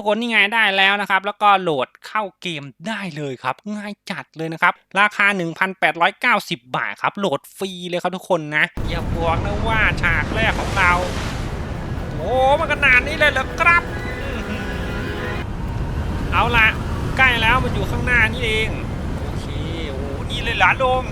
ทุกคนนี่ไงได้แล้วนะครับ แล้วก็โหลดเข้าเกมได้เลยครับ ง่ายจัดเลยนะครับ ราคา 1,890 บาทครับ โหลดฟรีเลยครับทุกคนนะ อย่าบอกนะว่าฉากแรกของเรา โอ้มันขนาดนี้เลยเหรอครับ เอาละใกล้แล้วมันอยู่ข้างหน้านี่เอง โอเคโอ้นี่เลยหรอลง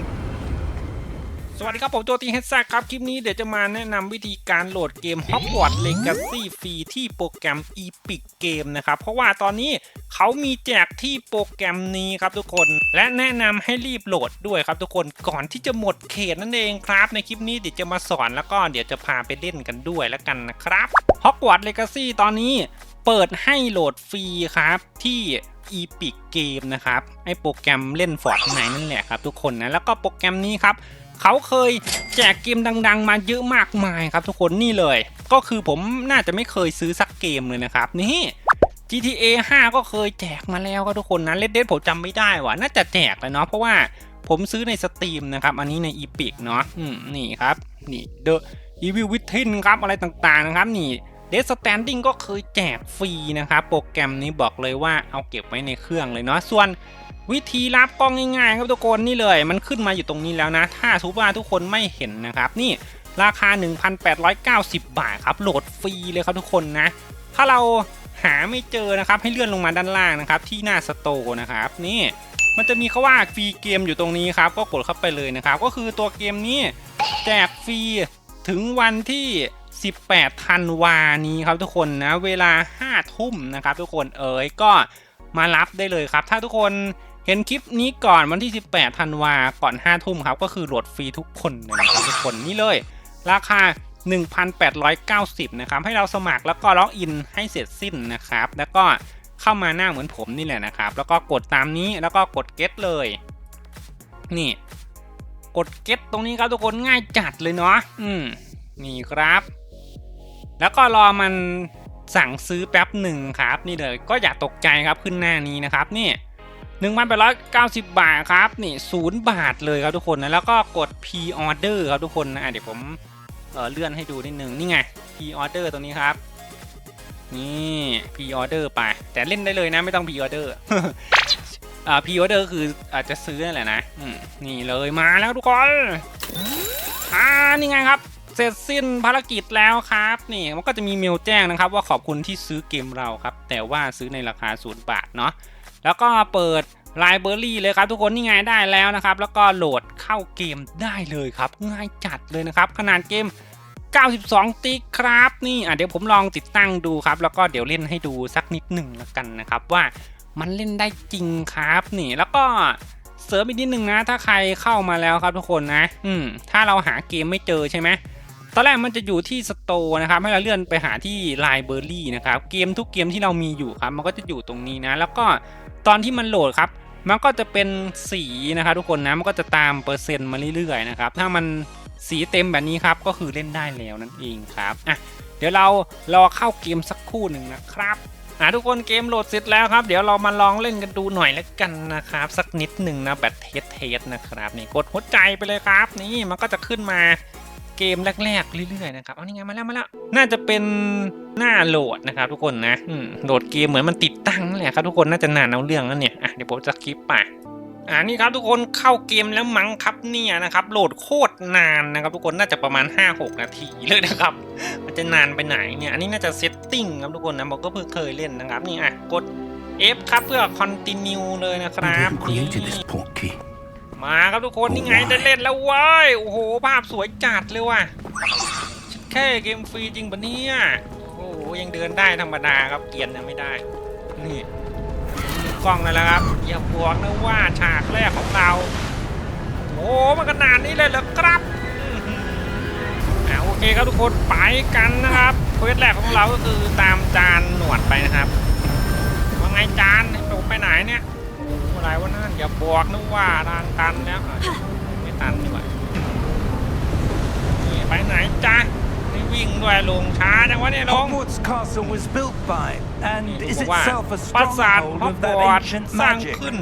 สวัสดีครับ ผมโจตีเฮดซ่าครับ คลิปนี้เดี๋ยวจะมาแนะนำวิธีการโหลดเกม Hogwarts Legacy ฟรีที่โปรแกรม Epic Game นะครับ เพราะว่าตอนนี้เขามีแจกที่โปรแกรมนี้ครับทุกคน และแนะนำให้รีบโหลดด้วยครับทุกคนก่อนที่จะหมดเขตนั่นเองครับ ในคลิปนี้เดี๋ยวจะมาสอนแล้วก็เดี๋ยวจะพาไปเล่นกันด้วยแล้วกันนะครับ Hogwarts Legacy ตอนนี้เปิดให้โหลดฟรีครับที่ Epic Game นะครับไอโปรแกรมเล่นฟอร์ดไหนนั่นแหละครับทุกคนนะแล้วก็โปรแกรมนี้ครับ เขาเคยแจกเกมดัง ๆ มาเยอะมากมายครับทุกคนนี่เลย ก็คือผมน่าจะไม่เคยซื้อสักเกมเลยนะครับนี่ GTA 5 ก็เคยแจกมาแล้วครับทุกคนนะเลดเดผมจำไม่ได้ว่ะน่าจะแจกเลยเนาะเพราะว่าผมซื้อในสตรีมนะครับ อันนี้ใน Epic เนาะนี่ครับ นี่ The Evil Within ครับอะไรต่างๆนะครับนี่ Death Standing ก็เคยแจกฟรีนะครับ โปรแกรมนี้บอกเลยว่าเอาเก็บไว้ในเครื่องเลยเนาะส่วนวิธีรับกล้องง่ายๆครับทุกคนนี่เลย มันขึ้นมาอยู่ตรงนี้แล้วนะ ถ้าทุกว่าทุกคนไม่เห็นนะครับนี่ราคา 1,890 บาทครับโหลดฟรีเลยครับทุกคนนะ ถ้าเราหาไม่เจอนะครับให้เลื่อนลงมาด้านล่างนะครับ ที่หน้าสโตร์นะครับนี่มันจะมีคาว่าฟรีเกมอยู่ตรงนี้ครับ ก็กดเข้าไปเลยนะครับ ก็คือตัวเกมนี้แจกฟรีถึงวันที่ 18ธันวานี้ครับทุกคนนะเวลา5ทุ่มนะครับทุกคนเอ๋ยก็มารับได้เลยครับ ถ้าทุกคนเห็นคลิปนี้ก่อนวันที่ 18ธันวาก่อน 5 ทุ่มครับ ก็คือโหลดฟรีทุกคนนะครับทุกคนนี่เลย ราคา 1,890 นะครับ ให้เราสมัครแล้วก็ล็อกอินให้เสร็จสิ้นนะครับ แล้วก็เข้ามาหน้าเหมือนผมนี่แหละนะครับ แล้วก็กดตามนี้แล้วก็กด get เลย นี่ กด get ตรงนี้ครับทุกคนง่ายจัดเลยเนาะอืมนี่ครับ แล้วก็รอมันสั่งซื้อแป๊บหนึ่งครับ นี่เลยก็อย่าตกใจครับขึ้นหน้านี้นะครับนี่1,890บบาทครับนี่ศูนย์บาทเลยครับทุกคนนะแล้วก็กด P order ครับทุกคนนะเดี๋ยวผมเอ่อเลื่อนให้ดูนิดนึงนี่ไง P order ตรงนี้ครับนี่ P order ไปแต่เล่นได้เลยนะไม่ต้อง P order อ่า P order คืออาจจะซื้อนั่นแหละนะนี่เลยมาแล้วทุกคนอ่านี่ไงครับ เสร็จสิ้นภารกิจแล้วครับนี่มันก็จะมีเมลแจ้งนะครับว่าขอบคุณที่ซื้อเกมเราครับ แต่ว่าซื้อในราคาศูนย์บาทเนาะแล้วก็เปิดไลบรารีเลยครับ ทุกคนนี่ไงได้แล้วนะครับ แล้วก็โหลดเข้าเกมได้เลยครับ ง่ายจัดเลยนะครับ ขนาดเกม 92 ติ๊กครับนี่อะเดี๋ยวผมลองติดตั้งดูครับ แล้วก็เดี๋ยวเล่นให้ดูสักนิดหนึ่งแล้วกันนะครับ ว่ามันเล่นได้จริงครับนี่แล้วก็เสริมอีกนิดนึงนะ ถ้าใครเข้ามาแล้วครับทุกคนนะ อืมถ้าเราหาเกมไม่เจอใช่ไหม ตอนแรกมันจะอยู่ที่สโตร์นะครับให้เราเลื่อนไปหาที่ไลเบรารีนะครับเกมทุกเกมที่เรามีอยู่ครับ มันก็จะอยู่ตรงนี้นะ แล้วก็ตอนที่มันโหลดครับ มันก็จะเป็นสีนะครับทุกคนนะมันก็จะตามเปอร์เซ็นต์มาเรื่อยๆนะครับถ้ามันสีเต็มแบบนี้ครับก็คือเล่นได้แล้วนั่นเองครับอะเดี๋ยวเรารอเข้าเกมสักครู่หนึ่งนะครับอะทุกคนเกมโหลดเสร็จแล้วครับ เดี๋ยวเรามาลองเล่นกันดูหน่อยแล้วกันนะครับ สักนิดหนึ่งนะแบบเทสเทสนะครับนี่กดหัวใจไปเลยครับ นี่มันก็จะขึ้นมา เกมแรกๆเรื่อยๆนะครับเอานี่ไงมาแล้วมาแล้วน่าจะเป็นหน้าโหลดนะครับทุกคนนะโหลดเกมเหมือนมันติดตั้งนั่นแหละครับทุกคนน่าจะนานเอาเรื่องแล้วเนี่ยอะเดี๋ยวผมจะคลิปไปอ่านี่ครับทุกคนเข้าเกมแล้วมั้งครับเนี่ยนะครับโหลดโคตรนานนะครับทุกคนน่าจะประมาณ 5-6 นาทีเลยนะครับ มันจะนานไปไหนเนี่ยอันนี้น่าจะเซตติ้งครับทุกคนนะบอกก็เพิ่งเคยเล่นนะครับนี่อะกด F ครับเพื่อ continue เลยนะครับ มาครับทุกคนนี่ไงได้เล่นแล้วเว้ยโอ้โหภาพสวยจัดเลยว่ะแค่เกมฟรีจริงปะเนี่ยโอ้โหยังเดินได้ธรรมดาครับเกียร์ยังไม่ได้นี่กล้องนั่นแหละครับอย่าบอกนะว่าฉากแรกของเราโอ้มันขนาดนี้เลยเหรอครับอ่าโอเคครับทุกคนไปกันนะครับเควสแรกของเราก็คือตามจานหนวดไปนะครับว่าไงจานผมไปไหนเนี่ย อะไรวะนั่นอย่าบอกนะว่าทางตันแล้วอะไม่ตันดีกว่านี่ไปไหนจ๊ะไม่วิ่งด้วยลงช้าจังวะเนี่ยลง Hogwarts Castle was built by and นี่ is บอกว่า itself a ปราสาท stronghold ฮอก of that วอต ancient สร้าง magic. ขึ้น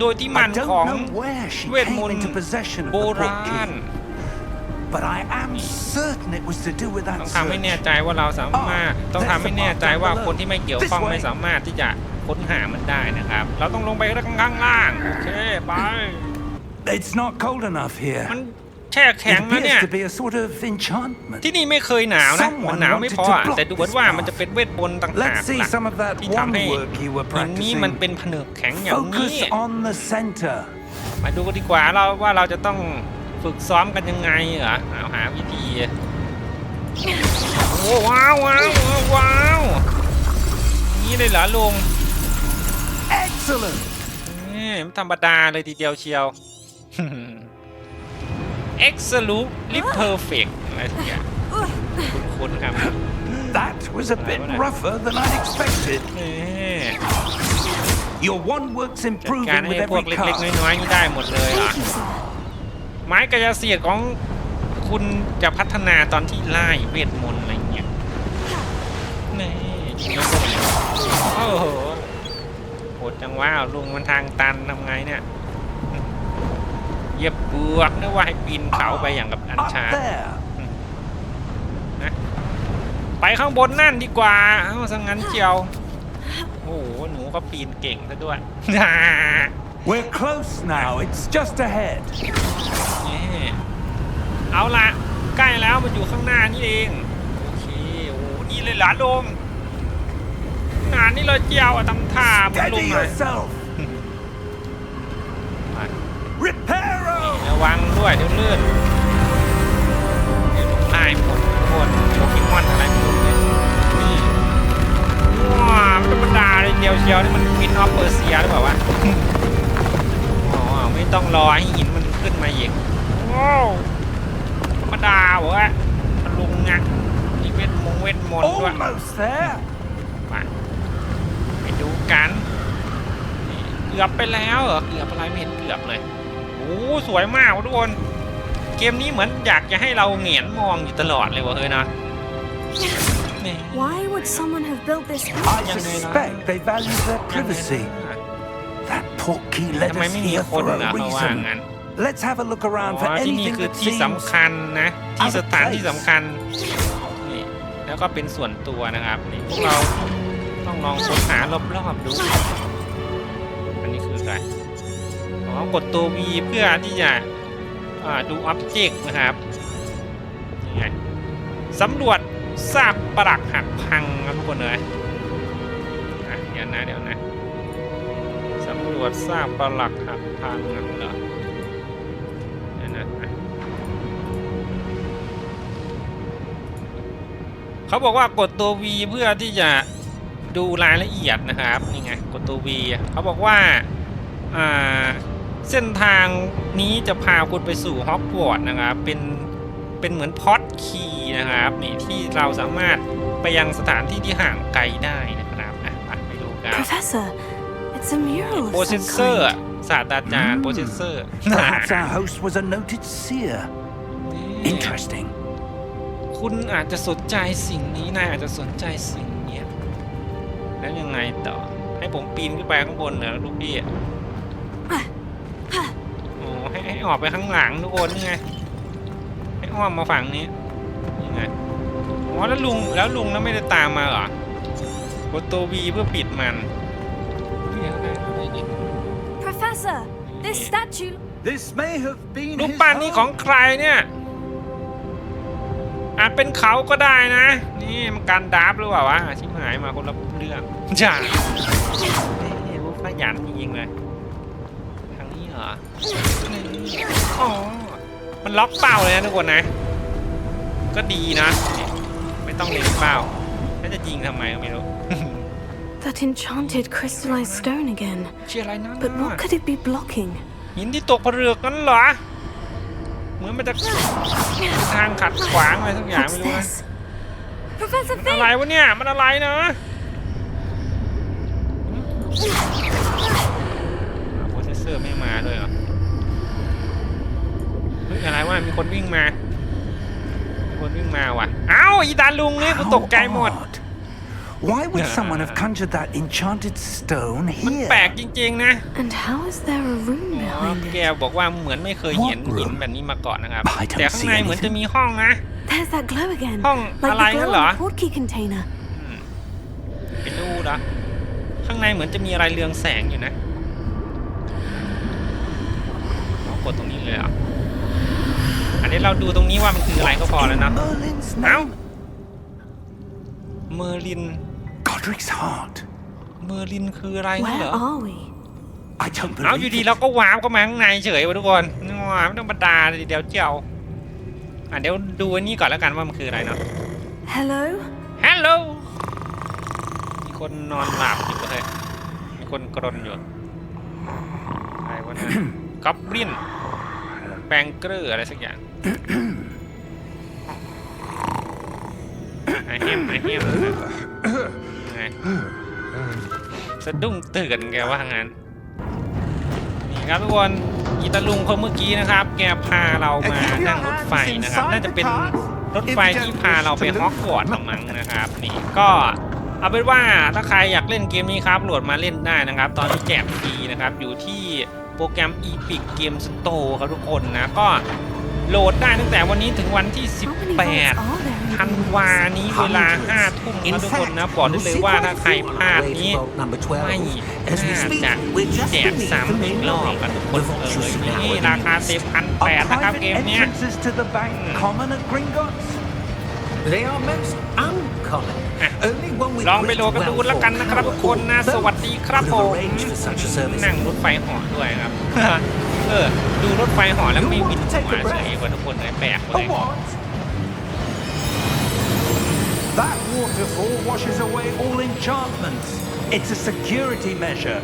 โดยที่มั I น don't ของ know where she เวท came มนต์ into possession of โบ the ราณ portkey. but I am certain it was to do with ต้ that องทำให้ search. แน่ใจว่าเราสามารถต้องทำให้แน่ใจว่าคนที่ไม่เกี่ยวข้องไม่สามารถที่จะค้นหามันได้นะครับ เราต้องลงไปข้างล่างโอเคไป It's not cold enough here. มันแช่แข็ It งนะเนี่ย appears to be a sort of enchantment. ที่นี่ไม่เคยหนาวนะ Someone มันหนาวไม่พอ wanted to อะ block แต่ดูเหมือนว่ามันจะเป็นเวทมนต์ต่างหาก Let's see ล่ะ some of that ที่ one ทำให้ work you were อย่างนี้มัน practicing. เป็นผนึกแข็งอย่างนี้ Focus on the center. มาดูกันดีกว่าเราว่าเราจะต้องฝึกซ้อมกันยังไงเหรอเอาหาวิธีโอ้ว้าวว้าวว้าวนี่เลยเหรอลุง Excellent. นี่ไม่ธรรมดาเลยทีเดียวเชียว Absolutely perfect อะไรสักอย่างคุ้นๆครับ That was a bit Right, right. rougher than I'd expected. นี่ Your one work's จัดการ improving ให้ with พวก every เล็ก card. ๆ น้อยๆนี่ได้หมดเลยเหรอะ Thank you, sir. ไม้กายสิทธิ์ของคุณจะพัฒนาตอนที่ไล่เวทมนต์อะไรอย่างเงี้ยนี่ยิงแล้วก็โอ้โหโหดจังว่าลุงมันทางตันทำไงเนี่ยเหยียบบวกนึกว่าให้ปีนเขาไปอย่างกับอัน Up ชา there. ไปข้างบนนั่นดีกว่าเอ้าสังงั้นเจียวโอ้โหหนูก็ปีนเก่งซะด้วย We're close now. It's just ahead. นี่เอาละใกล้แล้วมันอยู่ข้างหน้านี่เอง โอเคโอ้โหนี่เลยเหรอลุง งานนี่เลยเจียวอะทำท่าเหมือนลุง Steady หน่อย yourself. ไป Reparo. ระวังด้วยเดี๋ยวลื่นเดี๋ยวลงไล่หมดทุกคนโปเกมอนอะไรไม่รู้เนี่ยนี่ว้าไม่ธรรมดาเลยเดียวเชียวนี่มันวินออฟเปอร์เซียหรือเปล่าวะอ๋อไม่ต้องรอให้หินมันขึ้นมาอีกโอ้ธรรมดาเหรอมันลุงงักมีเวทมงเวทมนต์ด้วย Almost there. มาไปดูกันนี่ เกือบไปแล้วเหรอเกือบอะไรไม่เห็นเกือบเลยโอ้สวยมากว่ะทุกคน เกมนี้เหมือนอยากจะให้เราเหงียนมองอยู่ตลอดเลยวะเฮ้ยนะนี่ Why would someone have built this I house? suspect they value their privacy. That portkey led ทำไม us ไม่มี here คน for เหรอ a เขาว่า reason. งั้น Let's have a look อ๋ around อ for ที่นี่ anything คือ that ที่ seems สำคัญนะที่ out of สถานที่ place สำคัญนี่แล้วก็เป็นส่วนตัวนะครับนี่พวกเราต้องลองค้นหารอบๆดู อ๋อกดตัว V เพื่อที่จะดูอ็อบเจกต์นะครับนี่ไงสำรวจซากปรักหักพังครับทุกคนเลยอะเดี๋ยวนะเดี๋ยวนะสำรวจซากปรักหักพังเหรอเดี๋ยวนะอะเขาบอกว่ากดตัว V เพื่อที่จะดูรายละเอียดนะครับนี่ไงกดตัว V เขาบอกว่าอ่า เส้นทางนี้จะพาคุณไปสู่ฮอกวอตส์นะครับ เป็นเป็นเหมือนพอดคีย์นะครับนี่ที่เราสามารถไปยังสถานที่ที่ห่างไกลได้นะครับอะไปไปดูกัน Professor, it's a mural โปร of เซส some เซอร์ kind. ศาสตราจารย์โปรเซสเซอร์ Perhaps our host was a noted seer. Interesting. คุณอาจจะสนใจสิ่งนี้นายอาจจะสนใจสิ่งเนี้ยแล้วยังไงต่อให้ผมปีนขึ้นไปข้างบนเหรอลูกพี่โอ้ให้ให้ ออกไปข้างหลังทุกคนนี่ไงให้อ้อมมาฝั่งนี้นี่ไงอ๋อแล้วลุงแล้วลุงนั้นไม่ได้ตามมาเหรอกดตัววีเพื่อปิดมันเดี๋ยวนะเดี๋ยวนะ Professor, this statue. This may have been รูป his ปั้นนี้ของ home. ใครเนี่ยอาจเป็นเขาก็ได้นะ นี่มันการดาบหรือเปล่าวะชิบหายมาคนละเรื่องจ้าเอ้ยรู้ขยันจริงๆเลยทางนี้เหรอนี่ อ๋อมันล็อกเป้าเลยนะทุกคนนะ ก็ดีนะนี่ไม่ต้องเล็งเป้าแล้วจะยิงทำไมก็ไม่รู้ That enchanted crystallized stone again. เชื่ออะไรนะ But what could it be blocking? หินที่ตกผลึกนั้นเหรอ เหมือนมันจะเป็นทางขัดขวางอะไรสักอย่าง What's ไม่รู้นะ this? Professor อะไรวะเนี่ย มันอะไรนะ โปรเซสเซอร์ไม่มาด้วยเหรอ เฮ้ย อะไรวะ มีคนวิ่งมามีคนวิ่งมาว่ะเอ้าอีตาลุงนี่กูตกใจหมด How Why would someone have conjured that enchanted stone มัน here? แปลกจริงๆนะ And how is there a room อ๋อ behind แก it? บอกว่าเหมือนไม่เคยเห็น What room? หินแบบนี้มาก่อนนะครับ I don't แต่ข้างใน see เหมือน anything. จะมีห้องนะ There's that glow again. Hong, like alay the nga glow lo, in ah. the portkey container. ไปดูนะข้างในเหมือนจะมีอะไรเรืองแสงอยู่นะเรากดตรงนี้เลยเหรอะ อันนี้เราดูตรงนี้ว่ามันคืออะไรก็พอแล้วนะ Merlin's เอ้า name? เมอร์ลิน Godric's heart. เมอร์ลินคืออะไรนั่น Where เหรอ are we? I don't เอาอยู่ believe ดี it. เราก็ว้าวเข้ามาข้างในเฉยวะทุกคนว้าวไม่ต้องบรรดาเลยเดี๋ยวเจียวอะเดี๋ยวดูอันนี้ก่อนแล้วกันว่ามันคืออะไรเนาะ Hello? ฮัลโหลมีคนนอนหลับอยู่เลยมีคนกรนอยู่อะไรวะเนี่ยก๊อบลิน แปลงเกลืออะไรสักอย่างไอเฮมไอเฮมไงสะดุ้งตื่นแกว่างั้นนี่ครับทุกคนอีตาลุงคนเมื่อกี้นะครับ แกพาเรามานั่งรถไฟนะครับ น่าจะเป็นรถไฟที่พาเราไปฮอกวอตส์มั้งนะครับ นี่ก็เอาเป็นว่าถ้าใครอยากเล่นเกมนี้ครับโหลดมาเล่นได้นะครับ ตอนนี้แจกฟรีนะครับอยู่ที่ ปรแกรม Epic Game Store ครับทุกคนนะ ก็โหลดได้ตั้งแต่วันนี้ถึงวันที่ How many 18 vaults are there in ธัน the วานี้เวลา 5 ทุ่มครับทุกคนนะ บอกได้เลยว่าถ้าใครพลาดนี้ไม่น่าจะแจกซ้ำอีกรอบกันทุกคนเลยนี่ราคาเซฟพันแปด Are นะครับ private เกมเนี้ They are most uncommon. Ah. Only one with ลองไปโหลดกันดูแล้วกันนะครับทุกคนนะ สวัสดีครับผม arrange for such a service. นั่งรถไฟเหอด้วยครับเออดูรถไฟเหอแล้วไม่บินหัวเฉยกว่าทุกคนเลยแปลกเล A ย what? That waterfall washes away all enchantments. It's a security measure.